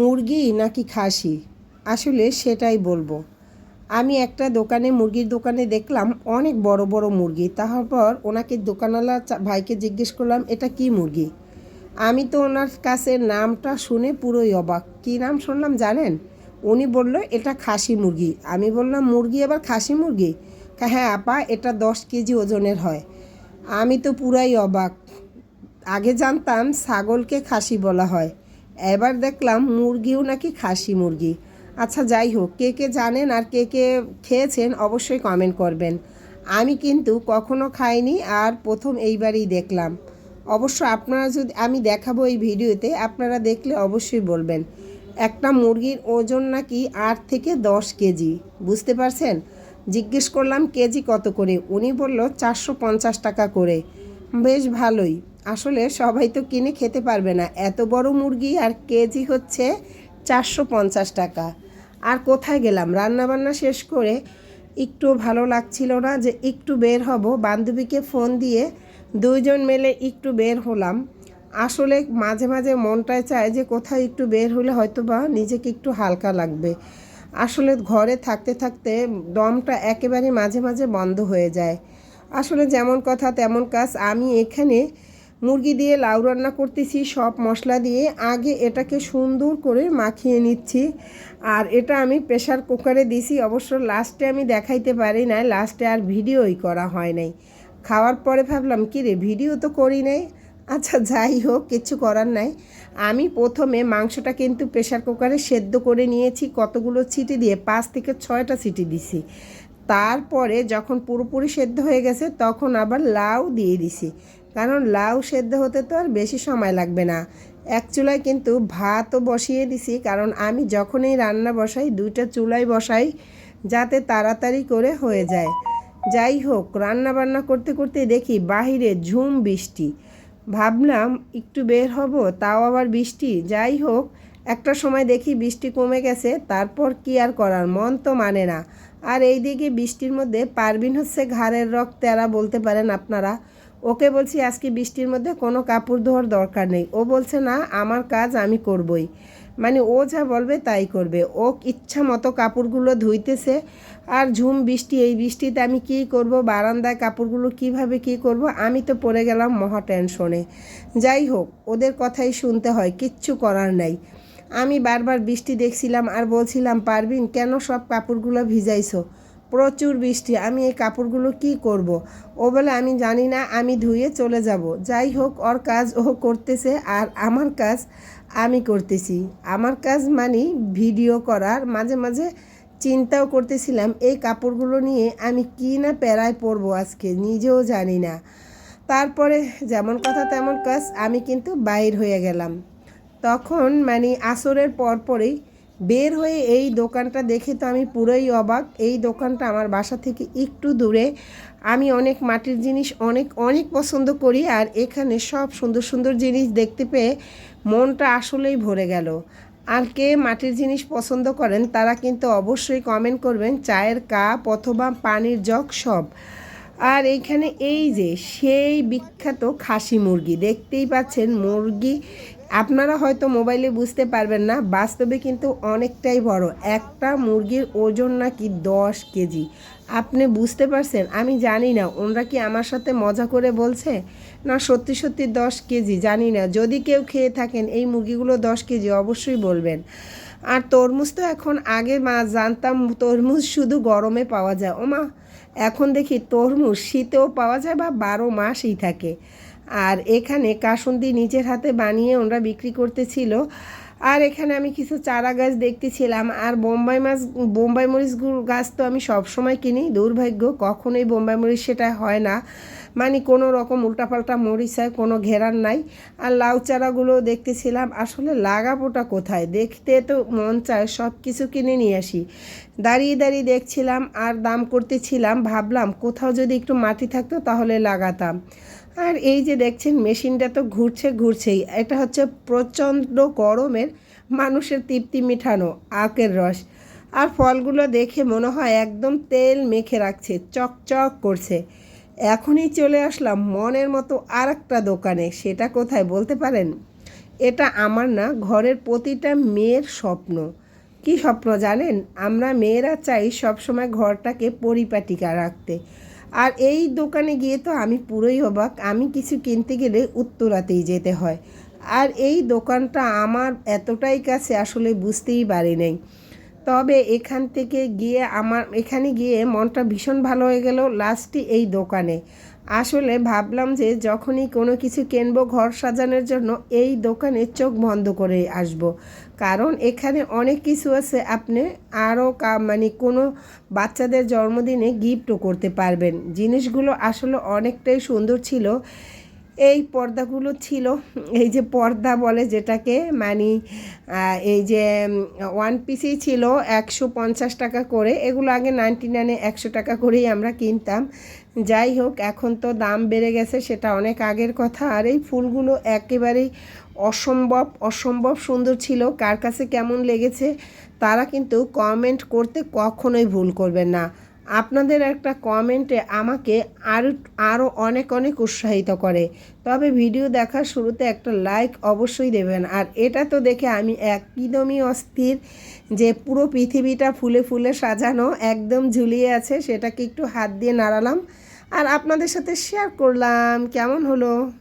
মুরগি নাকি খাসি? আসলে সেটাই বলব। আমি একটা দোকানে মুরগির দোকানে দেখলাম অনেক বড় বড় মুরগি। তারপর ওনাকে দোকানওয়ালা ভাইকে জিজ্ঞেস করলাম, এটা কি মুরগি? আমি তো ওনার কাছে নামটা শুনে পুরোই অবাক। কী নাম শুনলাম জানেন? উনি বলল, এটা খাসি মুরগি। আমি বললাম, মুরগি আবার খাসি মুরগি? হ্যাঁ আপা, এটা দশ কেজি ওজনের হয়। আমি তো পুরাই অবাক। আগে জানতাম ছাগলকে খাসি বলা হয়। এবার দেখলাম মুরগিও নাকি খাসি মুরগি। আচ্ছা যাই হোক, কে কে জানেন আর কে কে খেয়েছেন অবশ্যই কমেন্ট করবেন। আমি কিন্তু কখনো খাইনি আর প্রথম এইবারই দেখলাম। অবশ্য আপনারা যদি, আমি দেখাবো এই ভিডিওতে, আপনারা দেখলে অবশ্যই বলবেন, একটা মুরগির ওজন নাকি আট থেকে দশ কেজি, বুঝতে পারছেন? জিজ্ঞেস করলাম, কেজি কত করে? উনি বলল, চারশো পঞ্চাশ টাকা করে। বেশ ভালোই। আসলে সবাই তো কিনে খেতে পারবে না। এত বড় মুরগি আর কেজি হচ্ছে চারশো পঞ্চাশ টাকা। আর কোথায় গেলাম? রান্নাবান্না শেষ করে একটু ভালো লাগছিল না যে একটু বের হব। বান্ধবীকে ফোন দিয়ে দুইজন মিলে একটু বের হলাম। আসলে মাঝে মাঝে মনটায় চায় যে কোথাও একটু বের হলে হয়তো বা নিজেকে একটু হালকা লাগবে। আসলে ঘরে থাকতে থাকতে দমটা একেবারে মাঝে মাঝে বন্ধ হয়ে যায়। আসলে যেমন কথা তেমন কাজ আমি এখানে মুরগি দিয়ে লাউ রান্না করতেছি, সব মশলা দিয়ে। আগে এটাকে সুন্দর করে মাখিয়ে নিচ্ছি। আর এটা আমি প্রেশার কুকারে দিছি, অবশ্য লাস্টে আমি দেখাইতে পারি না লাস্টে আর ভিডিওই করা হয় নাই। খাওয়ার পরে ভাবলাম, কি রে, ভিডিও তো করি নাই? আচ্ছা যাই হোক, কিছু করার নাই। আমি প্রথমে মাংসটা কিন্তু প্রেশার কুকারে সেদ্ধ করে নিয়েছি, কতগুলো সিটি দিয়ে, পাঁচ থেকে ছয়টা সিটি দিছি। তারপরে যখন পুরোপুরি সেদ্ধ হয়ে গেছে, তখন আবার লাউ দিয়ে দিছি। কারণ লাউ সেদ্ধ হতে তো আর বেশি সময় লাগবে না। এক চুলায় কিন্তু ভাতও বসিয়ে দিছি, কারণ আমি যখনই রান্না বসাই, দুইটা চুলায় বসাই, যাতে তাড়াতাড়ি করে হয়ে যায়। যাই হোক রান্না বান্না করতে করতে দেখি বাহিরে ঝুম বৃষ্টি। ভাবলাম একটু বের হব, তাও আবার বৃষ্টি। যাই হোক, একটা সময় দেখি বৃষ্টি কমে গেছে, তারপর কি আর করার, মন তো মানে না। আর এই দিকে বৃষ্টির মধ্যে পারবিন হচ্ছে ঘাড়ের রক্ত বলতে পারেন আপনারা। ওকে বলছি, আজকে বৃষ্টির মধ্যে কোনো কাপড় ধোয়ার দরকার নেই। ও বলছে, না, আমার কাজ আমি করবই। মানে ও যা বলবে তাই করবে। ও ইচ্ছা মতো কাপড়গুলো ধুইতেছে, আর ঝুম বৃষ্টি, এই বৃষ্টিতে আমি কি করব, বারান্দায় কাপড়গুলো কীভাবে কি করব, আমি তো পড়ে গেলাম মহা টেনশনে। যাই হোক, ওদের কথাই শুনতে হয়, কিচ্ছু করার নাই। আমি বারবার বৃষ্টি দেখছিলাম আর বলছিলাম, পারবিন, কেন সব কাপড়গুলো ভিজাইছো? প্রচুর বৃষ্টি, আমি এই কাপড়গুলো কি করব। ও বলে, আমি জানি না, আমি ধুয়ে চলে যাব। যাই হোক, ওর কাজ ও করতেছে আর আমার কাজ আমি করতেছি। আমার কাজ মানে ভিডিও করার। মাঝে মাঝে চিন্তাও করতেছিলাম, এই কাপড়গুলো নিয়ে আমি কি না প্যারায় পরবো আজকে, নিজেও জানি না। তারপরে যেমন কথা তেমন কাজ, আমি কিন্তু বাইর হয়ে গেলাম। তখন মানে আসরের পরপরই বের হয়ে এই দোকানটা দেখে তো আমি পুরোই অবাক। এই দোকানটা আমার বাসা থেকে একটু দূরে। আমি অনেক মাটির জিনিস অনেক অনেক পছন্দ করি আর এখানে সব সুন্দর সুন্দর জিনিস দেখতে পেয়ে মনটা আসলেই ভরে গেল। আর কে মাটির জিনিস পছন্দ করেন তারা কিন্তু অবশ্যই কমেন্ট করবেন, চায়ের কাপ অথবা পানির জগ সব। আর এইখানে এই যে সেই বিখ্যাত খাসি মুরগি, দেখতেই পাচ্ছেন মুরগি আপনারা হয়তো মোবাইলে বুঝতে পারবেন না, বাস্তবে কিন্তু অনেকটাই বড়। একটা মুরগির ওজন নাকি দশ কেজি। আপনি বুঝতে পারছেন? আমি জানি না, ওনরা কি আমার সাথে মজা করে বলছে? না, সত্যি সত্যি দশ কেজি, জানি না। যদি কেউ খেয়ে থাকেন, এই মুরগিগুলো দশ কেজি, অবশ্যই বলবেন। আর তরমুজ তো এখন আগে মা জানতাম তরমুজ শুধু গরমে পাওয়া যায়। ও মা এখন দেখি তরমুজ শীতেও পাওয়া যায় বা বারো মাসই থাকে। আর এখানে কাসুন্দি নিজের হাতে বানিয়ে ওনারা বিক্রি করতেছিল। আর এখানে আমি কিছু চারা গাছ দেখতেছিলাম। আর বোম্বাই মাছ, বোম্বাই মরিচ গাছ তো আমি সবসময় কিনি। দুর্ভাগ্য, কখনোই বোম্বাই মরিচ সেটা হয় না। মানে কোনো রকম উল্টাপাল্টা মরিচ হয় কোনো ঘেরার নাই। আর লাউ চারাগুলো দেখতেছিলাম, আসলে লাগাবোটা কোথায়? দেখতে তো মন চায় সব কিছু কিনে নিয়ে আসি। দাঁড়িয়ে দাঁড়িয়ে দেখছিলাম আর দাম করতেছিলাম, ভাবলাম কোথাও যদি একটু মাটি থাকতো তাহলে লাগাতাম। আর এই যে দেখছেন, মেশিনটা তো ঘুরছে ঘুরছেই। এটা হচ্ছে প্রচণ্ড গরমের, মানুষের তৃপ্তি মিঠানো, আখের রস। আর ফলগুলো দেখে মনে হয় একদম তেল মেখে রাখছে, চকচক করছে। এখনই চলে আসলাম মনের মতো আর একটা দোকানে, সেটা কোথায় বলতে পারেন? এটা আমার না, ঘরের প্রতিটা মেয়ের স্বপ্ন। কি স্বপ্ন জানেন? আমরা মেয়েরা চাই সবসময় ঘরটাকে পরিপাটিকা রাখতে। আর এই দোকানে গিয়ে তো আমি পুরোই অবাক, আমি কিছু কিনতে গেলে উত্তরাতেই যেতে হয়। আর এই দোকানটা আমার এতটাই কাছে আসলে বুঝতেই পারি নাই। তবে এখান থেকে গিয়ে আমার, এখানে গিয়ে মনটা ভীষণ ভালো হয়ে গেল লাস্টে এই দোকানে। আসলে ভাবলাম যে যখনই কোনো কিছু কিনবো ঘর সাজানোর জন্য এই দোকানে চোখ বন্ধ করে আসব। কারণ এখানে অনেক কিছু আছে, আপনি আরও কা মানে কোনো বাচ্চাদের জন্মদিনে গিফটও করতে পারবেন। জিনিসগুলো আসলে অনেকটাই সুন্দর ছিল। এই পর্দাগুলো ছিল, এই যে পর্দা বলে যেটাকে মানে এই যে ওয়ান পিসই ছিল একশো পঞ্চাশ টাকা করে। এগুলো আগে নাইনটি নাইনে একশো টাকা করেই আমরা কিনতাম। যাই হোক, এখন তো দাম বেড়ে গেছে, সেটা অনেক আগের কথা। আর এই ফুলগুলো একেবারেই অসম্ভব অসম্ভব সুন্দর ছিল। কার কাছে কেমন লেগেছে, তারা কিন্তু কমেন্ট করতে কখনোই ভুল করবেন না। আপনাদের একটা কমেন্টে আমাকে আরও আরও অনেক অনেক উৎসাহিত করে। তবে ভিডিও দেখার শুরুতে একটা লাইক অবশ্যই দেবেন। আর এটা তো দেখে আমি একদমই অস্থির যে পুরো পৃথিবীটা ফুলে ফুলে সাজানো, একদম ঝুলিয়ে আছে, সেটাকে একটু হাত দিয়ে নাড়ালাম। আর আপনাদের সাথে শেয়ার করলাম। কেমন হলো?